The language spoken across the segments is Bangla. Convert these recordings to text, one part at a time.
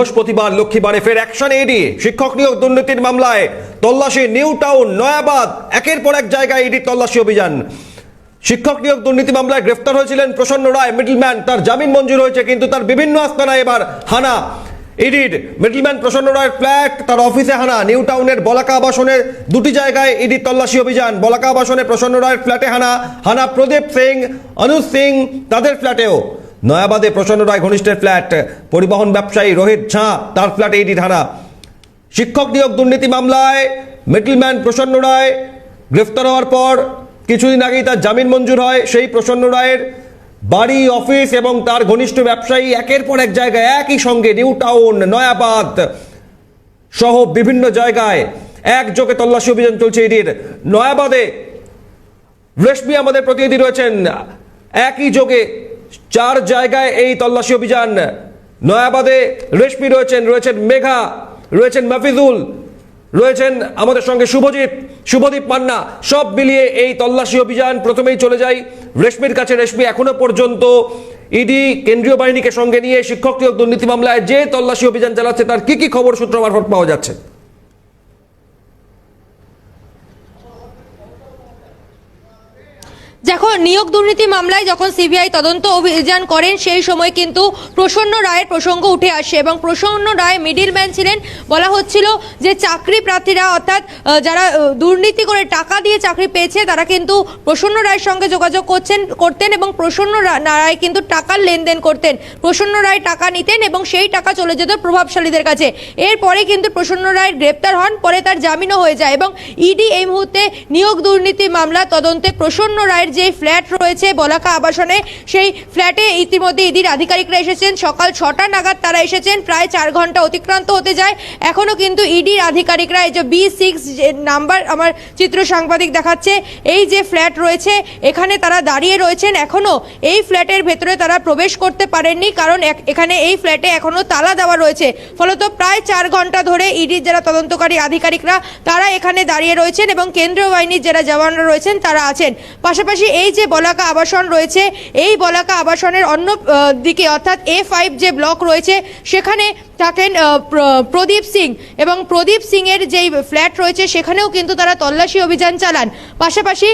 বৃহস্পতিবার লক্ষ্মীবারে ফের অ্যাকশন এডি শিক্ষক নিয়োগ দুর্নীতির মামলায় তল্লাশি নিউ টাউন, নয়াবাদ, একের পর এক জায়গায় ইডি তল্লাশি অভিযান। শিক্ষক নিয়োগ দুর্নীতি মামলায় গ্রেফতার হয়েছিলেন প্রসন্ন রায়, মিডলম্যান। তার জামিন মঞ্জুর হয়েছে, কিন্তু তার বিভিন্ন আস্তানায় এবার হানা। ইডির মিডলম্যান প্রসন্ন রায়ের ফ্ল্যাট, তার অফিসে হানা। নিউ টাউনের বলাকা আবাসনের দুটি জায়গায় ইডি তল্লাশি অভিযান। বলাকা আবাসনে প্রসন্ন রায়ের ফ্ল্যাটে হানা। হানা প্রদীপ সিং, অনুজ সিং, তাদের ফ্ল্যাটেও। নয়াবাদে প্রসন্ন রায় ঘনিষ্ঠের ফ্ল্যাট। পরিবহন ব্যবসায়ী রোহিত ঝাঁ তার ফ্ল্যাটে ইডি ধারা। শিক্ষক নিয়োগ দুর্নীতি মামলায় মিডলম্যান প্রসন্ন রায় গ্রেফতার হওয়ার পর কিছুদিন আগেই তার জামিন মঞ্জুর হয়। সেই প্রসন্ন রায়ের বাড়ি, অফিস এবং তার ঘনিষ্ঠ ব্যবসায়ী একের পর এক জায়গায় একই সঙ্গে নিউ টাউন, নয়াবাদ সহ বিভিন্ন জায়গায় একযোগে তল্লাশি অভিযান চলছে ইডির নয়াবাদে রেশমি আমাদের প্রতিনিধি রয়েছেন। একই যোগে চার জায়গায় এই তল্লাশি অভিযান। নয়াবাদে রেশমি রয়েছেন রয়েছেন মেঘা, রয়েছেন মাফিজুল, রয়েছেন আমাদের সঙ্গে শুভজিৎ, শুভদীপ মান্না, সব মিলিয়ে এই তল্লাশি অভিযান প্রথমেই চলে যাই রেশমির কাছে। রেশমি এখনও পর্যন্ত ইডি কেন্দ্রীয় বাহিনীকে সঙ্গে নিয়ে শিক্ষক দুর্নীতি মামলায় যে তল্লাশি অভিযান চালাচ্ছে, তার কি কি খবর সূত্র মারফত পাওয়া যাচ্ছে? যখন নিয়োগ দুর্নীতি মামলায় যখন সিবিআই তদন্ত অভিযান করেন, সেই সময় কিন্তু প্রসন্ন রায়ের প্রসঙ্গ উঠে আসে এবং প্রসন্ন রায় মিডিল ম্যান ছিলেন। বলা হচ্ছিল যে চাকরি প্রার্থীরা, অর্থাৎ যারা দুর্নীতি করে টাকা দিয়ে চাকরি পেয়েছে, তারা কিন্তু প্রসন্ন রায়ের সঙ্গে যোগাযোগ করছেন, করতেন এবং প্রসন্ন রায় কিন্তু টাকার লেনদেন করতেন। প্রসন্ন রায় টাকা নিতেন এবং সেই টাকা চলে যেত প্রভাবশালীদের কাছে। এরপরে কিন্তু প্রসন্ন রায় গ্রেপ্তার হন, পরে তার জামিনও হয়ে যায় এবং ইডি এই মুহূর্তে নিয়োগ দুর্নীতি মামলা তদন্তে প্রসন্ন রায়ের ফ্ল্যাট রয়েছে বলাকা আবাসনে, সেই ফ্ল্যাটে ইতিমধ্যে ইডির আধিকারিকরা এসেছেন। সকাল ছটা নাগাদ তারা এসেছেন। প্রায় চার ঘণ্টা অতিক্রান্ত হতে যায়। এখনও কিন্তু ইডির আধিকারিকরা এই যে বি সিক্স নাম্বার আমার চিত্র সাংবাদিক দেখাচ্ছে, এই যে ফ্ল্যাট রয়েছে, এখানে তারা দাঁড়িয়ে রয়েছেন। এখনও এই ফ্ল্যাটের ভেতরে তারা প্রবেশ করতে পারেননি, কারণ এখানে এই ফ্ল্যাটে এখনও তালা দেওয়া রয়েছে। ফলত প্রায় চার ঘণ্টা ধরে ইডির যারা তদন্তকারী আধিকারিকরা, তারা এখানে দাঁড়িয়ে রয়েছেন এবং কেন্দ্রীয় বাহিনীর যারা জওয়ানরা রয়েছেন, তারা আছেন। পাশাপাশি এই যে বলাকা আবাসন রয়েছে, এই বলাকা আবাসনের অন্য দিকে অর্থাৎ এ ফাইভ যে ব্লক রয়েছে, সেখানে থাকেন প্র- প্রদীপ সিং। এবং প্রদীপ সিং এর যেই ফ্ল্যাট রয়েছে, সেখানেও কিন্তু তারা তল্লাশি অভিযান চালান। পাশাপাশি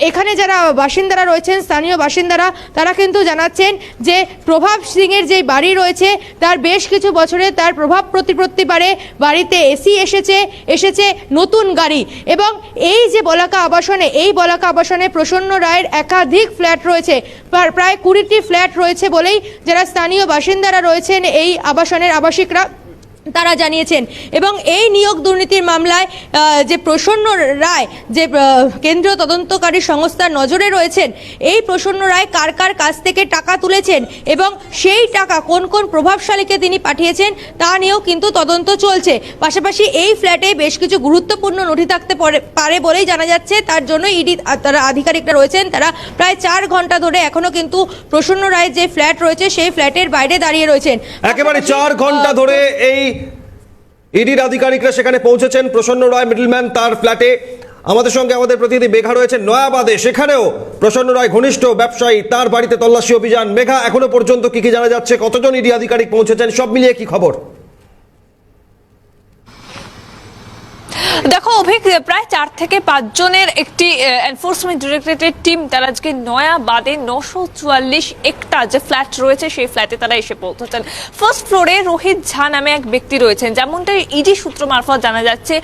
এখানে যারা বাসিন্দারা রয়েছেন, স্থানীয় বাসিন্দারা, তারা কিন্তু জানাচ্ছেন যে প্রভাব সিং এর যেই বাড়ি রয়েছে, তার বেশ কিছু বছরে তার প্রভাব প্রতিপত্তি পারে বাড়িতে এসি এসেছে এসেছে নতুন গাড়ি। এবং এই যে বলাকা আবাসনে, এই বলাকা আবাসনে প্রসন্ন রায়ের একাধিক ফ্ল্যাট রয়েছে। প্রায়- কুড়িটি ফ্ল্যাট রয়েছে বলেই যারা স্থানীয় বাসিন্দারা রয়েছেন এই আবাসনের ನಾಗರಿಕರ তারা জানিয়েছেন। এবং এই নিয়োগ দুর্নীতির মামলায় যে প্রসন্ন রায় যে কেন্দ্রীয় তদন্তকারী সংস্থার নজরে রয়েছেন এই প্রসন্ন রায় কার কার কাছ থেকে টাকা তুলেছেন এবং সেই টাকা কোন কোন প্রভাবশালীকে তিনি পাঠিয়েছেন তা নিয়েও কিন্তু তদন্ত চলছে। পাশাপাশি এই ফ্ল্যাটে বেশ কিছু গুরুত্বপূর্ণ নথি থাকতে পারে- বলেই জানা যাচ্ছে তার জন্য ইডি তারা আধিকারিকরা রয়েছেন তারা প্রায় চার ঘণ্টা ধরে এখনও কিন্তু প্রসন্ন রায়ের যে ফ্ল্যাট রয়েছে সেই ফ্ল্যাটের বাইরে দাঁড়িয়ে রয়েছেন। একেবারে চার ঘণ্টা ধরে এই ইডির আধিকারিকরা সেখানে পৌঁছেছেন। প্রসন্ন রায়, মিডলম্যান, তার ফ্ল্যাটে। আমাদের সঙ্গে আমাদের প্রতিনিধি মেঘা রয়েছে নয়াবাদে। সেখানেও প্রসন্ন রায় ঘনিষ্ঠ ব্যবসায়ী, তার বাড়িতে তল্লাশি অভিযান। মেঘা, এখনও পর্যন্ত কি কি জানা যাচ্ছে? কতজন ইডি আধিকারিক পৌঁছেছেন? সব মিলিয়ে কি খবর? দেখো, অভিক, প্রায় চার থেকে পাঁচ জনের একটি এনফোর্সমেন্ট ডিরেক্টরেটের টিম তারা আজকে নয়া বাদে নশো চুয়াল্লিশ একটা যে ফ্ল্যাট রয়েছে, সেই ফ্ল্যাটে তারা এসে পৌঁছেছেন। ফার্স্ট ফ্লোরে রোহিত ঝা নামে এক ব্যক্তি রয়েছেন, যেমনটা ইডি সূত্র মারফত জানা যাচ্ছে।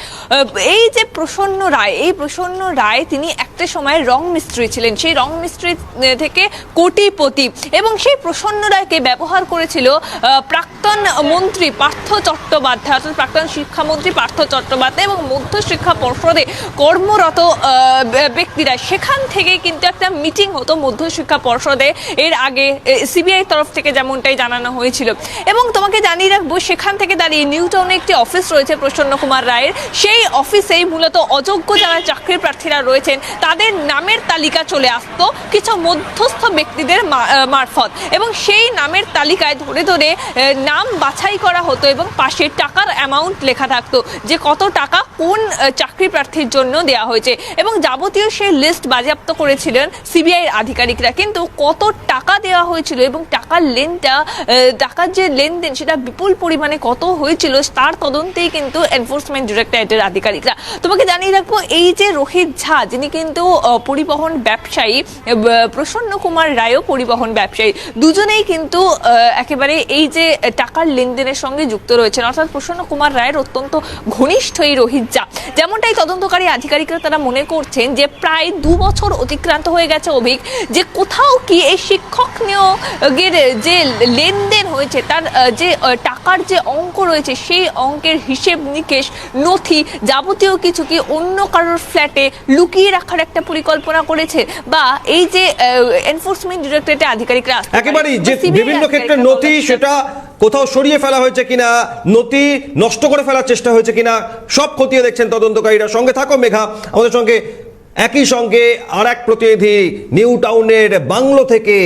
এই যে প্রসন্ন রায়, এই প্রসন্ন রায় তিনি একটা সময় রং মিস্ত্রি ছিলেন। সেই রং মিস্ত্রি থেকে কোটিপতি এবং সেই প্রসন্ন রায়কে ব্যবহার করেছিল প্রাক্তন মন্ত্রী পার্থ চট্টোপাধ্যায়, অর্থাৎ প্রাক্তন শিক্ষামন্ত্রী পার্থ চট্টোপাধ্যায় এবং মধ্য শিক্ষা পর্ষদে কর্মরত ব্যক্তিরা। সেখান থেকে কিন্তু একটা মিটিং হতো মধ্য শিক্ষা পর্ষদে। এর আগে সিবিআই তরফ থেকে যেমনটাই জানানো হয়েছিল। এবং তোমাকে জানিয়ে রাখব, সেখান থেকে দাঁড়িয়ে নিউটাউনে একটি অফিস রয়েছে প্রসন্ন কুমার রায়ের। সেই অফিসেই মূলত অযোগ্য যারা চাকরি প্রার্থীরা রয়েছেন, তাদের নামের তালিকা চলে আসতো কিছু মধ্যস্থ ব্যক্তিদের মারফত। এবং সেই নামের তালিকায় ধরে ধরে নাম বাছাই করা হতো এবং পাশে টাকার অ্যামাউন্ট লেখা থাকতো যে কত টাকা কোন চাকরি প্রার্থীর জন্য দেওয়া হয়েছে? এবং যাবতীয় সেই লিস্ট বাজেয়াপ্ত করেছিলেন সিবিআই আধিকারিকরা। কিন্তু কত টাকা দেওয়া হয়েছিল এবং টাকার লেনটা টাকার যে লেনদেন সেটা বিপুল পরিমাণে কত হয়েছিল তার তদন্তেই কিন্তু এনফোর্সমেন্ট ডিরেক্টরেটের আধিকারিকরা। তোমাকে জানিয়ে রাখব, এই যে রোহিত ঝা, যিনি কিন্তু পরিবহন ব্যবসায়ী প্রসন্ন কুমার রায়ও পরিবহন ব্যবসায়ী, দুজনেই কিন্তু একেবারে এই যে টাকার লেনদেনের সঙ্গে যুক্ত রয়েছেন। অর্থাৎ প্রসন্ন কুমার রায়ের অত্যন্ত ঘনিষ্ঠ এই রোহিত যেমনটাই তদন্তকারী আধিকারিকরা তারা মনে করছেন যে প্রায় দু বছর অতিক্রান্ত হয়ে গেছে অভিক যে কোথাও কি এই শিক্ষক নিয়োগের যে লেনদেন হয়েছে তার যে টাকার যে অঙ্ক রয়েছে সেই অঙ্কের হিসেব নিকেশ নথি যাবতীয় কিছু কি অন্য কারোর ফ্ল্যাটে লুকিয়ে রাখার একটা পরিকল্পনা করেছে? বা এই যে এনফোর্সমেন্ট ডিরেক্টরেটের আধিকারিকরা একেবারেই যে বিভিন্ন ক্ষেত্রে নথি সেটা কোথাও সরিয়ে ফেলা হয়েছে কিনা নথি নষ্ট করে ফেলার চেষ্টা হয়েছে কিনা সব খতিয়ে দেখছেন তদন্তকারীরা। সঙ্গে থাকো মেঘা আমাদের সঙ্গে একই সঙ্গে আর এক প্রতিনিধি নিউ টাউনের বাংলো থেকে।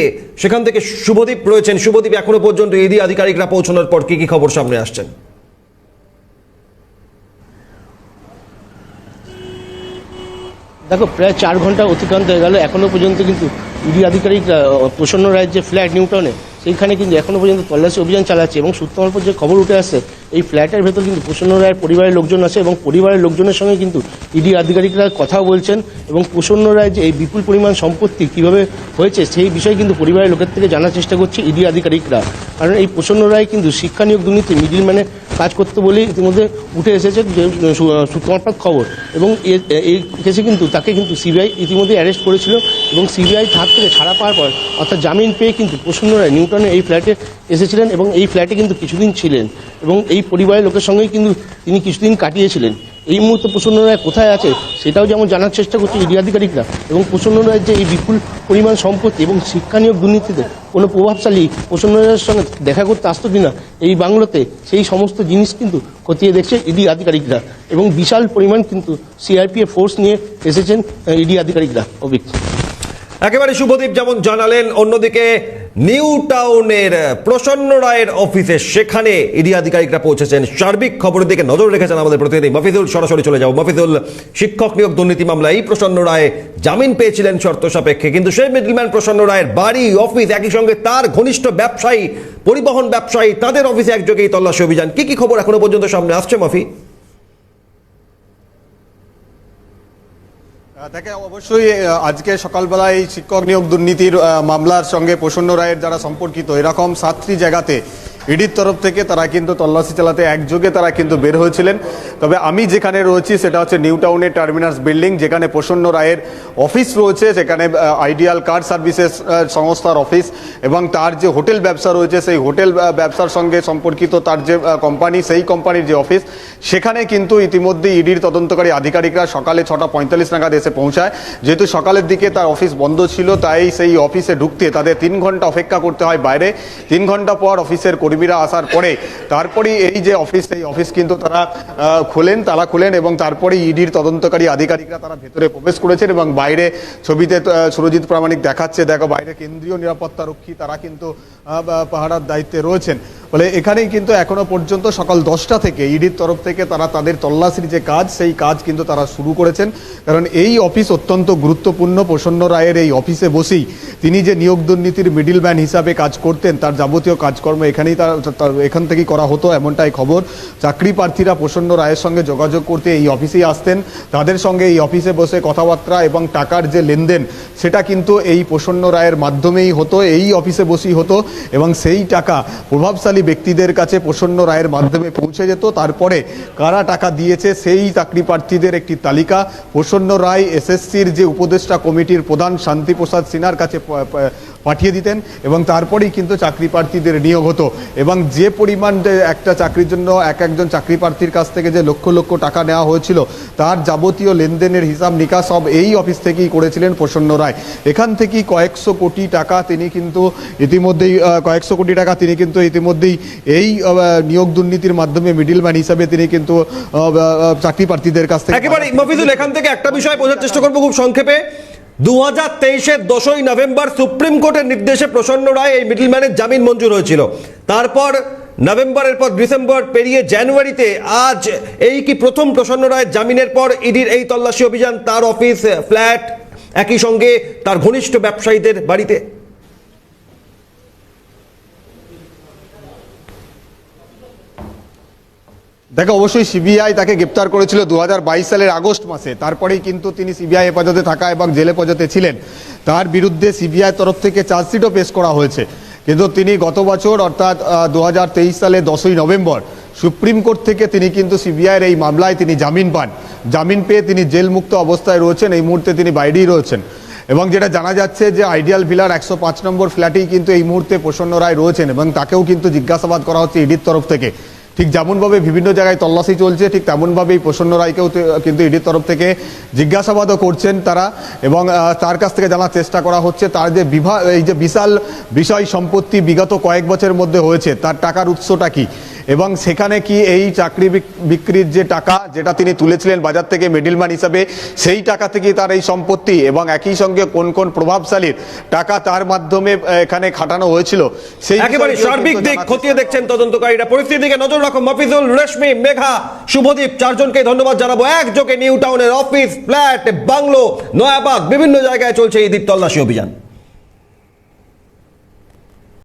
সেখান থেকে শুভদীপ রয়েছেন। শুভদীপ এখনও পর্যন্ত ইডি আধিকারিকরা পৌঁছানোর পর কি কি খবর সামনে আসছেন দেখো প্রায় চার ঘণ্টা অতিক্রান্ত হয়ে গেল। এখনও পর্যন্ত কিন্তু ইডি আধিকারিকরা আহ, প্রসন্ন রায়ের যে ফ্ল্যাট নিউটাউনে সেইখানে কিন্তু এখনও পর্যন্ত তল্লাশি অভিযান চালাচ্ছে এবং সূত্রমার পর যে খবর উঠে আসছে, এই ফ্ল্যাটের ভেতর কিন্তু প্রসন্ন রায়ের পরিবারের লোকজন আছে এবং পরিবারের লোকজনের সঙ্গে কিন্তু ইডি আধিকারিকরা কথা বলছেন এবং প্রসন্ন রায় যে এই বিপুল পরিমাণ সম্পত্তি কীভাবে হয়েছে সেই বিষয়ে কিন্তু পরিবারের লোকের থেকে জানার চেষ্টা করছে ইডি আধিকারিকরা। কারণ এই প্রসন্ন রায় কিন্তু শিক্ষা নিয়োগ দুর্নীতি মিডিলম্যানে কাজ করতে বলেই ইতিমধ্যে উঠে এসেছে যে খবর। এবং এই কেসে কিন্তু, তাকে কিন্তু সিবিআই ইতিমধ্যে অ্যারেস্ট করেছিল এবং সিবিআই হাত থেকে ছাড়া পাওয়ার পর, অর্থাৎ জামিন পেয়ে কিন্তু প্রসন্ন রায় নিউটনে এই ফ্ল্যাটে এসেছিলেন এবং এই ফ্ল্যাটে কিন্তু কিছুদিন ছিলেন। এবং এই পরিবারের লোকের সঙ্গেই কিন্তু তিনি কিছুদিন কাটিয়েছিলেন। এই মুহূর্তে প্রসন্ন রায় কোথায় আছে, সেটাও যেমন জানার চেষ্টা করছে ইডি আধিকারিকরা, এবং প্রসন্ন রায়ের যে এই বিপুল পরিমাণ সম্পত্তি এবং শিক্ষা নিয়োগ দুর্নীতিতে কোনো প্রভাবশালী প্রসন্ন রায়ের সঙ্গে দেখা করতে আসতো কিনা, এই বাংলোতে সেই সমস্ত জিনিস কিন্তু খতিয়ে দেখছে ইডি আধিকারিকরা, এবং বিশাল পরিমাণ কিন্তু সিআরপিএফ ফোর্স নিয়ে এসেছেন ইডি আধিকারিকরা, অভিক। একেবারে শুভদীপ যেমন জানালেন, অন্যদিকে নিউ টাউনের প্রসন্ন রায়ের অফিসে সেখানে ইডি আধিকারিকরা পৌঁছেছেন। সার্বিক খবরের দিকে নজর রেখেছেন আমাদের প্রতিনিধি মফিজুল, সরাসরি চলে যাও মফিজুল, শিক্ষক নিয়োগ দুর্নীতি মামলায় এই প্রসন্ন রায় জামিন পেয়েছিলেন শর্ত সাপেক্ষে, কিন্তু সেই মিডলম্যান প্রসন্ন রায়ের বাড়ি, অফিস একই সঙ্গে তার ঘনিষ্ঠ ব্যবসায়ী, পরিবহন ব্যবসায়ী, তাদের অফিসে একযোগেই তল্লাশি অভিযান। কি কি খবর এখনও পর্যন্ত সামনে আসছে মফি দেখে অবশ্যই আজকে সকালবেলায় শিক্ষক নিয়োগ দুর্নীতির মামলার সঙ্গে প্রসন্ন রায়ের যারা সম্পর্কিত এরকম সাতটি জায়গাতে ইডির তরফ থেকে তারা কিন্তু তল্লাশি চালাতে একযোগে তারা কিন্তু বের হয়েছিলেন। তবে আমি যেখানে রয়েছি সেটা হচ্ছে নিউ টাউনের টার্মিনাস বিল্ডিং, যেখানে প্রসন্ন রায়ের অফিস রয়েছে, সেখানে আইডিয়াল কার সার্ভিসেস সংস্থার অফিস এবং তার যে হোটেল ব্যবসা রয়েছে, সেই হোটেল ব্যবসার সঙ্গে সম্পর্কিত তার যে কোম্পানি, সেই কোম্পানির যে অফিস, সেখানে কিন্তু ইতিমধ্যে ইডির তদন্তকারী আধিকারিকরা সকালে ছটা পঁয়তাল্লিশ নাগাদ এসে পৌঁছায়। যেহেতু সকালের দিকে তার অফিস বন্ধ ছিল, তাই সেই অফিসে ঢুকতে তাদের তিন ঘণ্টা অপেক্ষা করতে হয় বাইরে। তিন ঘণ্টা পর অফিসের কর্মীরা আসার পরে, তারপরেই এই যে অফিস, এই অফিস কিন্তু তারা খোলেন, তালা খোলেন এবং তারপরে ইডির তদন্তকারী আধিকারিকরা তারা ভেতরে প্রবেশ করেছেন এবং বাইরে ছবিতে সুরজিৎ প্রামাণিক দেখাচ্ছে। দেখো, বাইরে কেন্দ্রীয় নিরাপত্তা রক্ষী তারা কিন্তু পাহারার দায়িত্বে রয়েছেন। ফলে এখানেই কিন্তু এখনও পর্যন্ত সকাল দশটা থেকে ইডির তরফ থেকে তারা তাদের তল্লাশির যে কাজ, সেই কাজ কিন্তু তারা শুরু করেছেন। কারণ এই অফিস অত্যন্ত গুরুত্বপূর্ণ। প্রসন্ন রায়ের এই অফিসে বসেই তিনি যে নিয়োগ দুর্নীতির মিডিলম্যান হিসাবে কাজ করতেন, তার যাবতীয় কাজকর্ম এখানেই তার, এখান থেকেই করা হতো এমনটাই খবর। চাকরি প্রার্থীরা প্রসন্ন রায়ের সঙ্গে যোগাযোগ করতে এই অফিসেই আসতেন। তাদের সঙ্গে এই অফিসে বসে কথাবার্তা এবং টাকার যে লেনদেন, সেটা কিন্তু এই প্রসন্ন রায়ের মাধ্যমেই হতো। এই অফিসে বসেই হতো এবং সেই টাকা প্রভাবশালী ব্যক্তিদের কাছে প্রসন্ন রায়ের মাধ্যমে পৌঁছে যেত। তারপরে কারা টাকা দিয়েছে সেই চাকরি প্রার্থীদের একটি তালিকা। প্রসন্ন রায় এসএসসির যে উপদেষ্টা কমিটির প্রধান শান্তিপ্রসাদ সিনহার কাছে পাঠিয়ে দিতেন এবং তারপরেই কিন্তু চাকরি প্রার্থীদের নিয়োগ হতো। এবং যে পরিমাণ একটা চাকরির জন্য এক একজন চাকরি প্রার্থীর কাছ থেকে যে লক্ষ লক্ষ টাকা নেওয়া হয়েছিল, তার যাবতীয় লেনদেনের হিসাব নিকাশ সব এই অফিস থেকেই করেছিলেন প্রসন্ন রায়। এখান থেকেই কয়েকশো কোটি টাকা তিনি কিন্তু ইতিমধ্যেই কয়েকশো কোটি টাকা তিনি কিন্তু ইতিমধ্যেই এই আহ, নিয়োগ দুর্নীতির মাধ্যমে মিডিলম্যান হিসাবে তিনি কিন্তু চাকরি প্রার্থীদের কাছ থেকে একেবারে মফিজুল এখান থেকে একটা বিষয় বোঝার চেষ্টা করব খুব সংক্ষেপে। দু হাজার তেইশের দশই নভেম্বর সুপ্রিম কোর্টের নির্দেশে প্রসন্ন রায় এই মিডলম্যানের জামিন মঞ্জুর হয়েছিল। তারপর নভেম্বরের পর ডিসেম্বর পেরিয়ে জানুয়ারিতে আজ এই কি প্রথম প্রসন্ন রায়ের জামিনের পর ইডির এই তল্লাশি অভিযান তার অফিস ফ্ল্যাট একই সঙ্গে তার ঘনিষ্ঠ ব্যবসায়ীদের বাড়িতে। দেখো, অবশ্যই সিবিআই তাকে গ্রেপ্তার করেছিল দু হাজার বাইশ সালের আগস্ট মাসে। তারপরেই কিন্তু তিনি সিবিআই হেফাজতে থাকা এবং জেল হেফাজতে ছিলেন। তার বিরুদ্ধে সিবিআই তরফ থেকে চার্জশিটও পেশ করা হয়েছে। কিন্তু তিনি গত বছর, অর্থাৎ দু সালে দশই নভেম্বর, সুপ্রিম কোর্ট থেকে তিনি কিন্তু সিবিআইয়ের এই মামলায় তিনি জামিন পান। জামিন পেয়ে তিনি জেলমুক্ত অবস্থায় রয়েছেন। এই মুহূর্তে তিনি বাইরেই রয়েছেন। এবং যেটা জানা যাচ্ছে যে, আইডিয়াল ভিলার একশো পাঁচ নম্বর ফ্ল্যাটেই কিন্তু এই মুহূর্তে প্রসন্ন রায় রয়েছেন এবং তাকেও কিন্তু জিজ্ঞাসাবাদ করা হচ্ছে ইডির তরফ থেকে। ঠিক যেমনভাবে বিভিন্ন জায়গায় তল্লাশি চলছে ঠিক তেমনভাবেই প্রসন্ন রায়কেও কিন্তু ইডির তরফ থেকে জিজ্ঞাসাবাদও করছেন তারা এবং তার কাছ থেকে জানার চেষ্টা করা হচ্ছে তার যে বিভা এই যে বিশাল বিষয় সম্পত্তি বিগত কয়েক বছরের মধ্যে হয়েছে তার টাকার উৎসটা কি? এবং সেখানে কি এই চাকরি বিক্রির যে টাকা যেটা তিনি তুলেছিলেন বাজার থেকে মিডিলম্যান হিসাবে সেই টাকা থেকে তার এই সম্পত্তি এবং একই সঙ্গে কোন কোন প্রভাবশালীর টাকা তার মাধ্যমে এখানে খাটানো হয়েছিল সেই একেবারে সার্বিক দিক খতিয়ে দেখছেন তদন্তকারীরা। পরিস্থিতিকে নজর রাখো মফিজুল, রেশমি, মেঘা, শুভদীপ, চারজনকে ধন্যবাদ জানাব। একযোগে নিউ টাউনের অফিস, ফ্ল্যাট, বাংলো, নয়াবাগ, বিভিন্ন জায়গায় চলছে এই দ্বীপ তল্লাশি অভিযান।